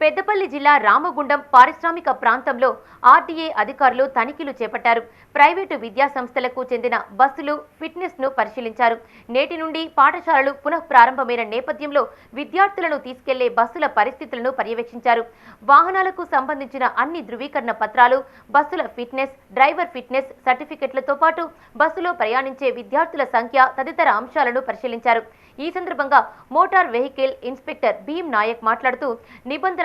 పెద్దపల్లి జిల్లా రామగుండం పారిశ్రామిక ప్రాంతంలో ఆర్టీఏ అధికారులు తనిఖీలు చేపట్టారు. ప్రైవేటు విద్యా సంస్థలకు చెందిన బస్సులు ఫిట్నెస్ను పరిశీలించారు. నేటి నుండి పాఠశాలలు పునః ప్రారంభమైన నేపథ్యంలో విద్యార్థులను తీసుకెళ్ళే బస్సుల పరిస్థితులను పర్యవేక్షించారు. వాహనాలకు సంబంధించిన అన్ని ధృవీకరణ పత్రాలు బస్సుల ఫిట్నెస్ డ్రైవర్ ఫిట్నెస్ సర్టిఫికెట్లతో పాటు బస్సులో ప్రయాణించే విద్యార్థుల సంఖ్య తదితర అంశాలను పరిశీలించారు. ఈ సందర్భంగా motor vehicle inspector Bheem Nayak మాట్లాడుతూ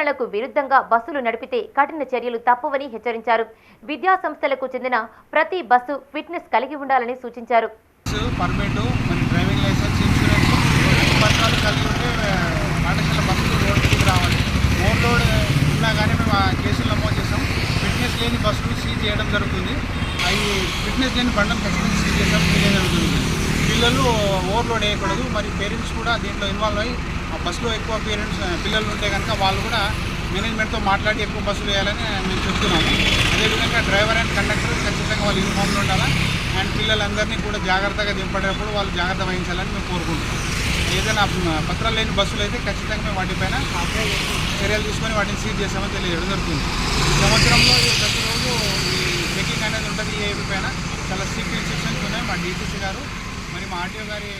నిబంధనలకు విరుద్ధంగా బస్సులు నడిపితే కఠిన చర్యలు తప్పవని హెచ్చరించారు. విద్యా సంస్థలకు చెందిన ప్రతి బస్సు ఫిట్నెస్ కలిగి ఉండాలని సూచించారు. రోడ్ ఫిట్నెస్ లేని బస్సులు సీజ్ చేయడం జరుగుతుంది. అవి ఫిట్నెస్ లేని బండం ఖచ్చితంగా సీజ్ చేయడం జరుగుతుంది. పిల్లలు ఓవర్లోడ్ వేయకూడదు మరి పేరెంట్స్ కూడా దీంట్లో ఇన్వాల్వ్ అయ్యి ఆ బస్సులో ఎక్కువ పేరెంట్స్ పిల్లలు ఉంటే కనుక వాళ్ళు కూడా మేనేజ్మెంట్తో మాట్లాడి ఎక్కువ బస్సులు వేయాలని మేము చెప్తున్నాము. అదేవిధంగా డ్రైవర్ అండ్ కండక్టర్ ఖచ్చితంగా వాళ్ళు యూనిఫామ్లో ఉండాలా? అండ్ పిల్లలందరినీ కూడా జాగ్రత్తగా దింపడేటప్పుడు వాళ్ళు జాగ్రత్త వహించాలని మేము కోరుకుంటున్నాం. ఏదైనా పత్రాలు లేని బస్సులు అయితే ఖచ్చితంగా మేము వాటిపైన చర్యలు తీసుకొని వాటిని సీజ్ చేస్తామని తెలియజేయడం జరుగుతుంది. సంవత్సరంలో ఈ ప్రతిరోజు ఈ చెకింగ్ అనేది ఉంటుంది ఏపీ పైన. చాలా స్ట్రిక్ట్ ఇన్స్ట్రక్షన్స్ ఉన్నాయి మా డీటీసీ గారు. మరి మా ఆర్టీఓ గారి